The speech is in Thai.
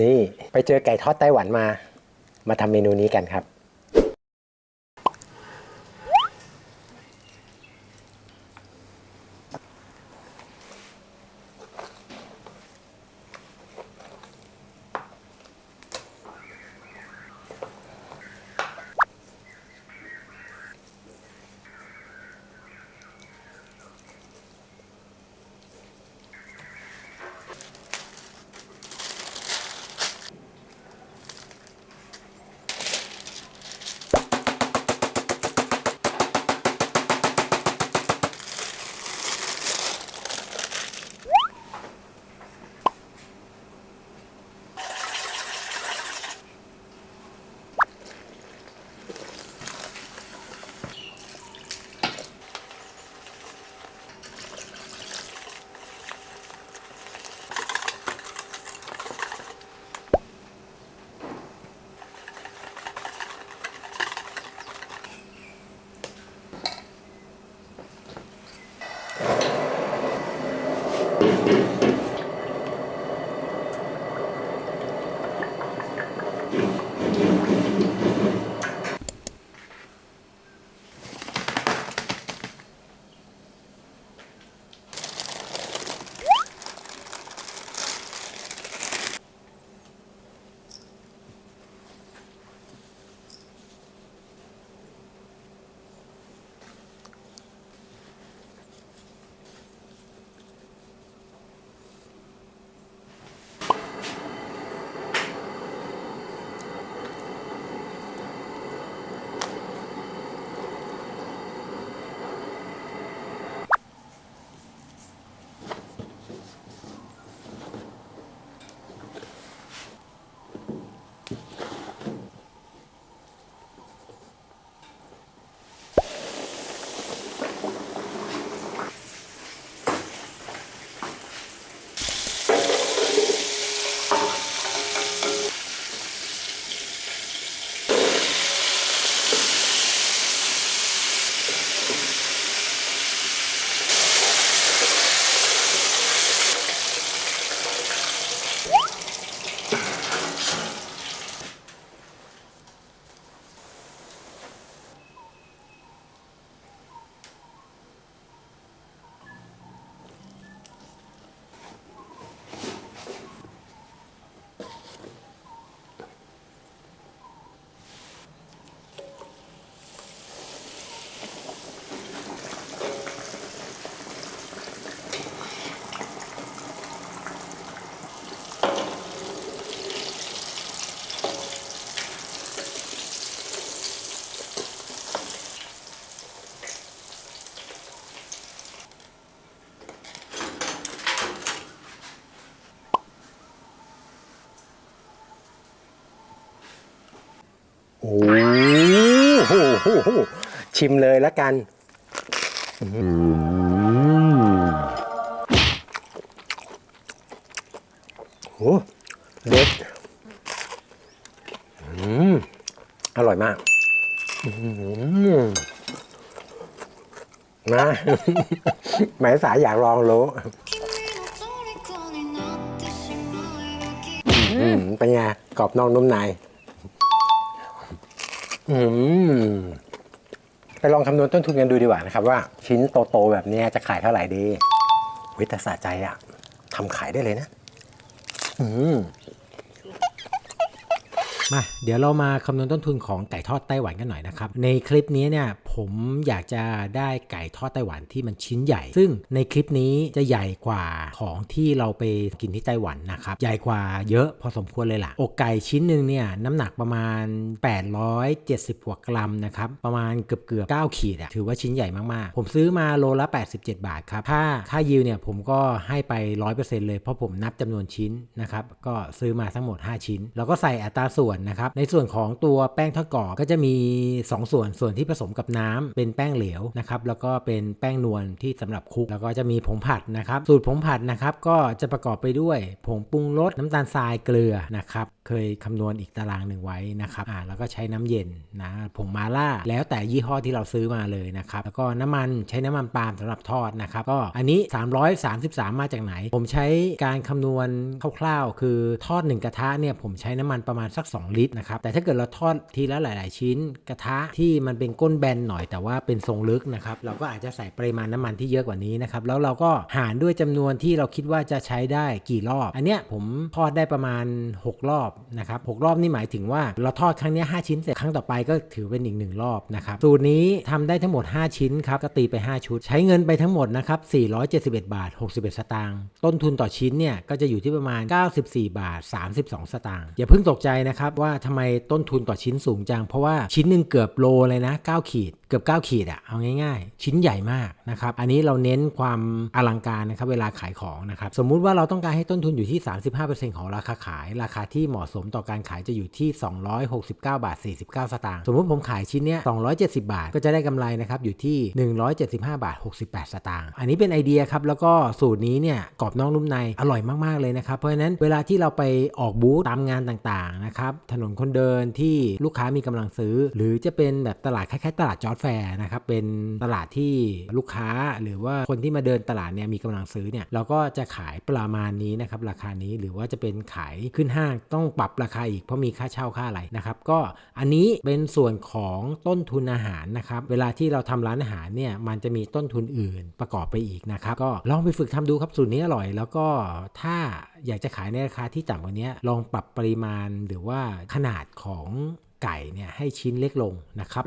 นี่ไปเจอไก่ทอดไต้หวันมา มาทำเมนูนี้กันครับ โหชิมเลยละกันโอ้เด็ดอร่อยมากนะหมายสายอยากลองรู้เป็นไงกรอบนอกนุ่มใน อืมไปลองคำนวณต้นทุนกันดูดีกว่านะครับว่าชิ้นโตๆแบบนี้จะขายเท่าไหร่ดีวิแต่สะใจอะทำขายได้เลยนะ อืม มาเดี๋ยวเรามาคำนวณต้นทุนของไก่ทอดไต้หวันกันหน่อยนะครับ ในคลิปนี้เนี่ยผมอยากจะได้ไก่ทอดไต้หวันที่มันชิ้นใหญ่ ซึ่งในคลิปนี้จะใหญ่กว่าของที่เราไปกินที่ไต้หวันนะครับใหญ่กว่าเยอะพอสมควรเลยล่ะ อกไก่ชิ้นหนึ่งเนี่ยน้ำหนักประมาณ 870กว่ากรัมนะครับประมาณเกือบเกือบ9ขีดอะถือว่าชิ้นใหญ่มากๆ ผมซื้อมาโลละ 87 บาทครับถ้าค่ายิวเนี่ยผมก็ให้ไป 100%เลยเพราะผมนับจำนวนชิ้นนะครับก็ซื้อมาทั้งหมด 5 ชิ้น แล้วก็ใส่อัตราส่วนนะครับ ในส่วนของตัวแป้งทอดกรอบก็จะมี 2 ส่วนส่วนที่ผสมกับน้ำเป็นแป้งเหลวนะครับแล้วก็เป็นแป้งนวลที่สำหรับคลุกแล้วก็จะมีผงผัดนะครับ สูตรผงผัดนะครับก็จะประกอบไปด้วยผงปรุงรสน้ำตาลทรายเกลือนะครับเคยคำนวณอีกตารางหนึ่งไว้นะครับอ่าแล้วก็ใช้น้ำเย็นนะผงมาล่า แล้วแต่ยี่ห้อที่เราซื้อมาเลยนะครับ แล้วก็น้ำมันใช้น้ำมันปาล์มสำหรับทอดนะครับก็อันนี้ 333 มาจากไหน ผมใช้การคำนวณคร่าวๆ คือทอด 1 กระทะเนี่ยผมใช้น้ำมันประมาณสัก2 ลิตรนะครับ แต่ถ้าเกิดเราทอดทีละหลาย ๆ ชิ้น กระทะที่มันเป็นก้นแบนหน่อยแต่ว่าเป็นทรงลึกนะครับ เราก็อาจจะใส่ปริมาณน้ำมันที่เยอะกว่านี้นะครับ แล้วเราก็หารด้วยจำนวนที่เราคิดว่าจะใช้ได้กี่รอบ อันเนี้ยผมทอดได้ประมาณ 6 รอบนะครับ6รอบนี่หมายถึงว่าเราทอดครั้งนี้ 5 ชิ้นเสร็จครั้งต่อไปก็ถือเป็นอีก1รอบนะครับสูตรนี้ทำได้ทั้งหมด 5 ชิ้นครับก็ตีไป 5 ชุด ใช้เงินไปทั้งหมดนะครับ471 บาท 61 สตางค์ต้นทุนต่อชิ้นเนี่ยก็จะอยู่ที่ประมาณ 94 บาท 32 สตางค์อย่าเพิ่งตกใจนะครับว่าทำไมต้นทุนต่อชิ้นสูงจัง เพราะว่าชิ้นหนึ่งเกือบโลเลยนะ 9 ขีด เกือบ 9 ขีดอะเอาง่าย ๆ ชิ้นใหญ่มากนะครับ อันนี้เราเน้นความอลังการนะครับเวลาขายของนะครับ สมมุติว่าเราต้องการให้ต้นทุนอยู่ที่ 35%ของราคาขาย ราคาที่เหมาะสมต่อการขายจะอยู่ที่ 269 บาท 49 สตางค์ สมมุติผมขายชิ้นเนี้ย270 บาท ก็จะได้กำไรนะครับอยู่ที่ 175 บาท 68 สตางค์ อันนี้เป็นไอเดียครับ แล้วก็สูตรนี้เนี่ยกรอบนอกนุ่มใน อร่อยมากๆเลยนะครับ เพราะฉะนั้นเวลาที่เราไปออกบูธตามงานต่างๆนะครับถนนคนเดินที่ลูกค้ามีกำลังซื้อ หรือจะเป็นแบบตลาดคล้ายๆตลาดจอร์ดแฟร์นะครับเป็นตลาดที่ลูกค้าหรือว่าคนที่มาเดินตลาดเนี่ยมีกำลังซื้อเนี่ยเราก็จะขายประมาณนี้นะครับราคานี้หรือว่าจะเป็นขายขึ้นห้างต้องปรับราคาอีกเพราะมีค่าเช่าค่าอะไรนะครับก็อันนี้เป็นส่วนของต้นทุนอาหารนะครับเวลาที่เราทำร้านอาหารเนี่ยมันจะมีต้นทุนอื่นประกอบไปอีกนะครับก็ลองไปฝึกทำดูครับสูตรนี้อร่อย แล้วก็ถ้า อยากจะขายในราคาที่ต่ำกว่านี้ลองปรับปริมาณหรือว่าขนาดของไก่เนี่ยให้ชิ้นเล็กลงนะครับ